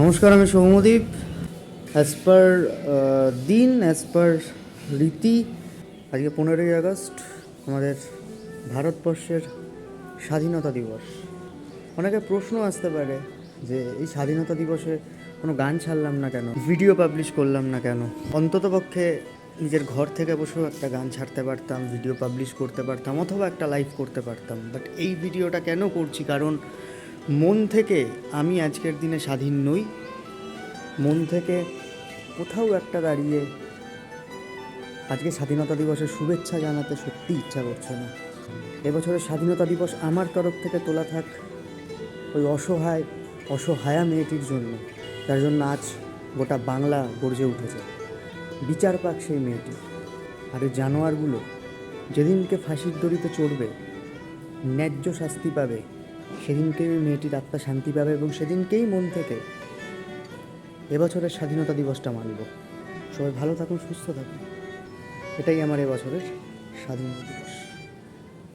নমস্কার, আমি Soumadip as per দিন অ্যাজ পার রীতি, আজকে পনেরোই আগস্ট, আমাদের ভারতবর্ষের স্বাধীনতা দিবস। অনেকে প্রশ্ন আসতে পারে যে এই স্বাধীনতা দিবসে কোনো গান ছাড়লাম না কেন? ভিডিও পাবলিশ করলাম না কেন? অন্ততপক্ষে নিজের ঘর থেকে বসেও একটা গান ছাড়তে পারতাম, ভিডিও পাবলিশ করতে পারতাম, অথবা একটা লাইভ করতে পারতাম। বাট এই ভিডিওটা কেন করছি? কারণ মন থেকে আমি আজকের দিনে স্বাধীন নই। মন থেকে কোথাও একটা দাঁড়িয়ে আজকে স্বাধীনতা দিবসের শুভেচ্ছা জানাতে সত্যি ইচ্ছা করছে না। এবছরের স্বাধীনতা দিবস আমার তরফ থেকে তোলা থাক ওই অসহায়, অসহায়া মেয়েটির জন্য। যার জন্য আজ গোটা বাংলা গর্জে উঠেছে। বিচার পাক সেই মেয়েটি। আর এই জানোয়ারগুলো যেদিনকে ফাঁসির দড়িতে চড়বে, ন্যায্য শাস্তি পাবে সেদিনকেই ওই মেয়েটির আত্মা শান্তি পাবে এবং সেদিনকেই মন থেকে এবছরের স্বাধীনতা দিবসটা মানব। সবাই ভালো থাকুন, সুস্থ থাকুন। এটাই আমার এবছরের স্বাধীনতা দিবস।